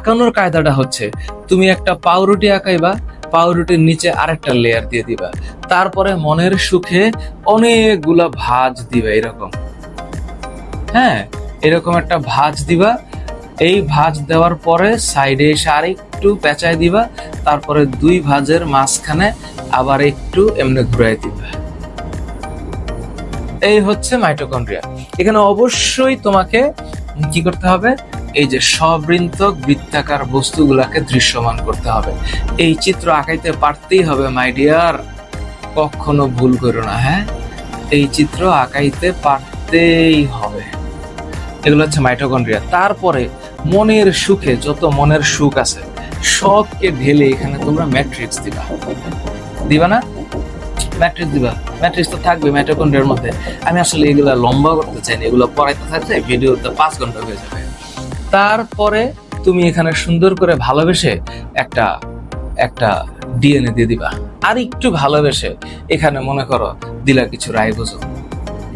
আঁকানোর কায়দাটা হচ্ছে, তুমি একটা পাউরুটি আঁকাইবা, পাউরুটির নিচে আরেকটা লেয়ার দিয়ে দিবা। তারপরে মনের সুখে অনেকগুলা ভাজ দিবা এরকম। হ্যাঁ এরকম একটা ভাঁজ দিবা। এই ভাঁজ দেওয়ার পরে সাইডে এসে আরেকটু পেঁচায় দিবা। তারপরে দুই ভাজের মাঝখানে আবার একটু এমনি ঘুরাই দিবা। এই হচ্ছে মাইটোকন্ড্রিয়া এখানে অবশ্যই তোমাকে কি করতে হবে? এই যে সবৃন্তক বৃত্তাকার বস্তুগুলাকে দৃশ্যমান করতে হবে। এই চিত্র আঁকাইতে পারতেই হবে মাই ডিয়ার কখনো ভুল করো না হ্যাঁ? এই চিত্র আঁকাইতে পারতেই হবে। এগুলো হচ্ছে মাইটোকন্ড্রিয়া তারপরে মনের সুখে, যত মনের সুখ আছে, সবকে ঢেলে এখানে তোমরা ম্যাট্রিক্স দিবা। দিবা না? ম্যাট্রিক্স দিবা। ম্যাট্রিক্স তো থাকবে মাইটোকন্ড্রিয়ার মধ্যে। আমি আসলে এগুলা লম্বা করতে চাই এগুলো পড়াইতে থাকলে ভিডিওতে পাঁচ ঘণ্টা হয়ে যাবে। তারপরে তুমি এখানে সুন্দর করে ভালোবেসে একটা একটা ডিএনএ দিয়ে দিবা। আর একটু ভালোবেসে এখানে মনে করো দিলা কিছু রাইবোজোম।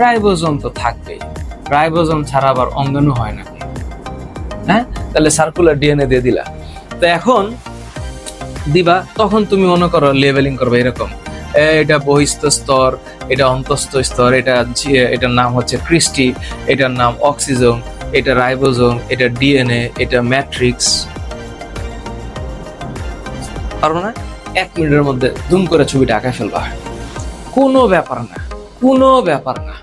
রাইবোজোম তো থাকবেই। রাইবোজোম ছাড়া আবার অঙ্গাণু হয় নাকি হ্যাঁ? তাহলে সার্কুলার ডিএনএ দিয়ে দিলা। তো এখন দিবা, তখন তুমি মনে করো লেভেলিং করবে এরকম। এটা বহিস্থ স্তর, এটা অন্তস্থ স্তর, এটা এটার নাম হচ্ছে ক্রিস্টি, এটার নাম অক্সিজোম এটা রাইবোজোম, এটা ডিএনএ, এটা ম্যাট্রিক্স। পারব না? এক মিনিটের মধ্যে দুম করে ছবিটা আঁকা ফেলবা। কোনো ব্যাপার না, কোনো ব্যাপার না।